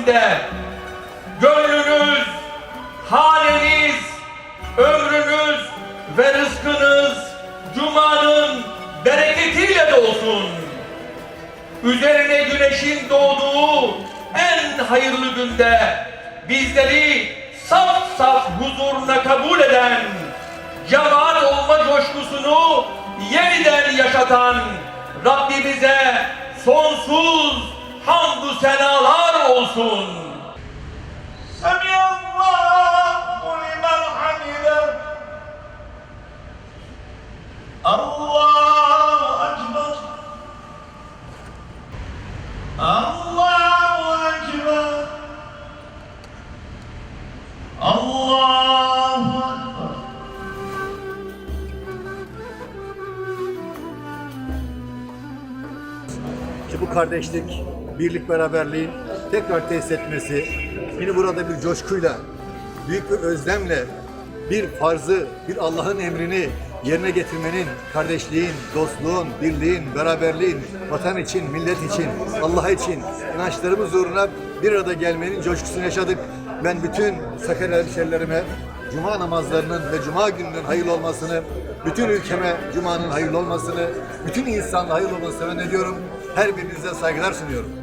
günde gönlünüz, haneniz, ömrünüz ve rızkınız Cuma'nın bereketiyle dolsun. Üzerine güneşin doğduğu en hayırlı günde bizleri saf saf huzuruna kabul eden, cemaat olma coşkusunu yeniden yaşatan Rabbimize sonsuz hamdü senalar olsun. Semiyallahu limen hamide. Allahu ekber. Allahu ekber. Allahu ekber. Bu kardeşlik, birlik beraberliğin tekrar tesis etmesi, beni burada bir coşkuyla, büyük bir özlemle bir farzı, bir Allah'ın emrini yerine getirmenin, kardeşliğin, dostluğun, birliğin, beraberliğin, vatan için, millet için, Allah için, inançlarımız uğruna bir arada gelmenin coşkusunu yaşadık. Ben bütün Sakarya hemşerilerime Cuma namazlarının ve Cuma gününün hayırlı olmasını, bütün ülkeme Cuma'nın hayırlı olmasını, bütün insanın hayırlı olmasını ne diyorum? Her birinize saygılar sunuyorum.